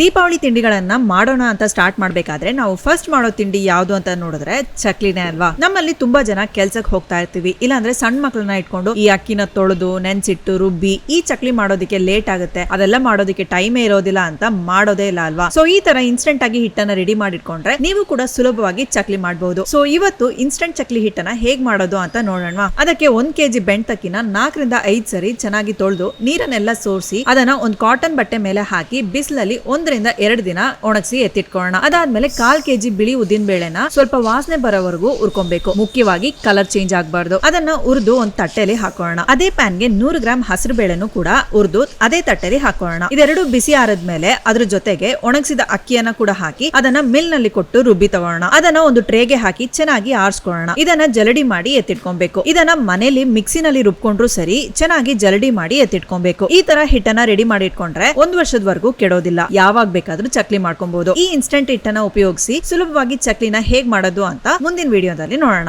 ದೀಪಾವಳಿ ತಿಂಡಿಗಳನ್ನ ಮಾಡೋಣ ಅಂತ ಸ್ಟಾರ್ಟ್ ಮಾಡ್ಬೇಕಾದ್ರೆ ನಾವು ಫಸ್ಟ್ ಮಾಡೋ ತಿಂಡಿ ಯಾವ್ದು ಅಂತ ನೋಡಿದ್ರೆ ಚಕ್ಲಿನೇ ಅಲ್ವಾ? ನಮ್ಮಲ್ಲಿ ತುಂಬಾ ಜನ ಕೆಲ್ಸಕ್ಕೆ ಹೋಗ್ತಾ ಇರ್ತೀವಿ. ಇಲ್ಲಾಂದ್ರೆ ಸಣ್ಣ ಮಕ್ಕಳನ್ನ ಇಟ್ಕೊಂಡು ಈ ಅಕ್ಕಿನ ತೊಳೆದು, ನೆನ್ಸಿಟ್ಟು, ರುಬ್ಬಿ ಈ ಚಕ್ಲಿ ಮಾಡೋದಕ್ಕೆ ಲೇಟ್ ಆಗುತ್ತೆ. ಅದೆಲ್ಲ ಮಾಡೋದಕ್ಕೆ ಟೈಮೇ ಇರೋದಿಲ್ಲ ಅಂತ ಮಾಡೋದೇ ಇಲ್ಲ ಅಲ್ವಾ? ಸೊ ಈ ತರ ಇನ್ಸ್ಟೆಂಟ್ ಆಗಿ ಹಿಟ್ಟನ್ನ ರೆಡಿ ಮಾಡಿಟ್ಕೊಂಡ್ರೆ ನೀವು ಕೂಡ ಸುಲಭವಾಗಿ ಚಕ್ಲಿ ಮಾಡಬಹುದು ಸೊ ಇವತ್ತು ಇನ್ಸ್ಟೆಂಟ್ ಚಕ್ಲಿ ಹಿಟ್ಟನ್ನ ಹೇಗ್ ಮಾಡೋದು ಅಂತ ನೋಡೋಣ. ಅದಕ್ಕೆ ಒಂದ್ ಕೆಜಿ ಬೆಣ್ತಕ್ಕಿನ ನಾಲ್ಕರಿಂದ ಐದ್ ಸರಿ ಚೆನ್ನಾಗಿ ತೊಳೆದು ನೀರನ್ನೆಲ್ಲ ಸೋರಿಸಿ ಅದನ್ನ ಒಂದ್ ಕಾಟನ್ ಬಟ್ಟೆ ಮೇಲೆ ಹಾಕಿ ಬಿಸಿಲಲ್ಲಿ ಒಂದರಿಂದ ಎರಡು ದಿನ ಒಣಗಿಸಿ ಎತ್ತಿಟ್ಕೊಳ್ಳೋಣ. ಅದಾದ್ಮೇಲೆ ಕಾಲ್ ಕೆಜಿ ಬಿಳಿ ಉದ್ದಿನ ಬೇಳೆನ ಸ್ವಲ್ಪ ವಾಸನೆ ಬರೋವರೆಗೂ ಉರ್ಕೊಬೇಕು ಮುಖ್ಯವಾಗಿ ಕಲರ್ ಚೇಂಜ್ ಆಗಬಾರ್ದು. ಅದನ್ನ ಉರಿದು ಒಂದ್ ತಟ್ಟೆಲಿ ಹಾಕೋಣ ಅದೇ ಪ್ಯಾನ್ಗೆ ನೂರು ಗ್ರಾಮ್ ಹಸಿರು ಬೇಳೆನು ಕೂಡ ಉರಿದು ಅದೇ ತಟ್ಟೆಲಿ ಹಾಕೋಣ ಇದೆರಡು ಬಿಸಿ ಆರದ್ಮೇಲೆ ಅದ್ರ ಜೊತೆಗೆ ಒಣಗಿಸಿದ ಅಕ್ಕಿಯನ್ನ ಕೂಡ ಹಾಕಿ ಅದನ್ನ ಮಿಲ್ನಲ್ಲಿ ಕೊಟ್ಟು ರುಬ್ಬಿ ತಗೋಣ ಅದನ್ನ ಒಂದು ಟ್ರೇಗೆ ಹಾಕಿ ಚೆನ್ನಾಗಿ ಆರಿಸ್ಕೊಳ್ಳೋಣ. ಇದನ್ನ ಜಲಡಿ ಮಾಡಿ ಎತ್ತಿಟ್ಕೊಬೇಕು. ಇದನ್ನ ಮನೇಲಿ ಮಿಕ್ಸಿನಲ್ಲಿ ರುಬ್ಕೊಂಡ್ರು ಸರಿ, ಚೆನ್ನಾಗಿ ಜಲಡಿ ಮಾಡಿ ಎತ್ತಿಟ್ಕೊಬೇಕು. ಈ ತರ ಹಿಟ್ಟನ್ನ ರೆಡಿ ಮಾಡಿ ಇಟ್ಕೊಂಡ್ರೆ ಒಂದ್ ವರ್ಷದವರೆಗೂ ಕೆಡೋದಿಲ್ಲ. ಯಾವಾಗ ಬೇಕಾದ್ರೂ ಚಕ್ಲಿ ಮಾಡ್ಕೊಬಹುದು ಈ ಇನ್ಸ್ಟೆಂಟ್ ಹಿಟ್ಟನ್ನ ಉಪಯೋಗಿಸಿ ಸುಲಭವಾಗಿ ಚಕ್ಲಿನ ಹೇಗ್ ಮಾಡೋದು ಅಂತ ಮುಂದಿನ ವಿಡಿಯೋದಲ್ಲಿ ನೋಡೋಣ.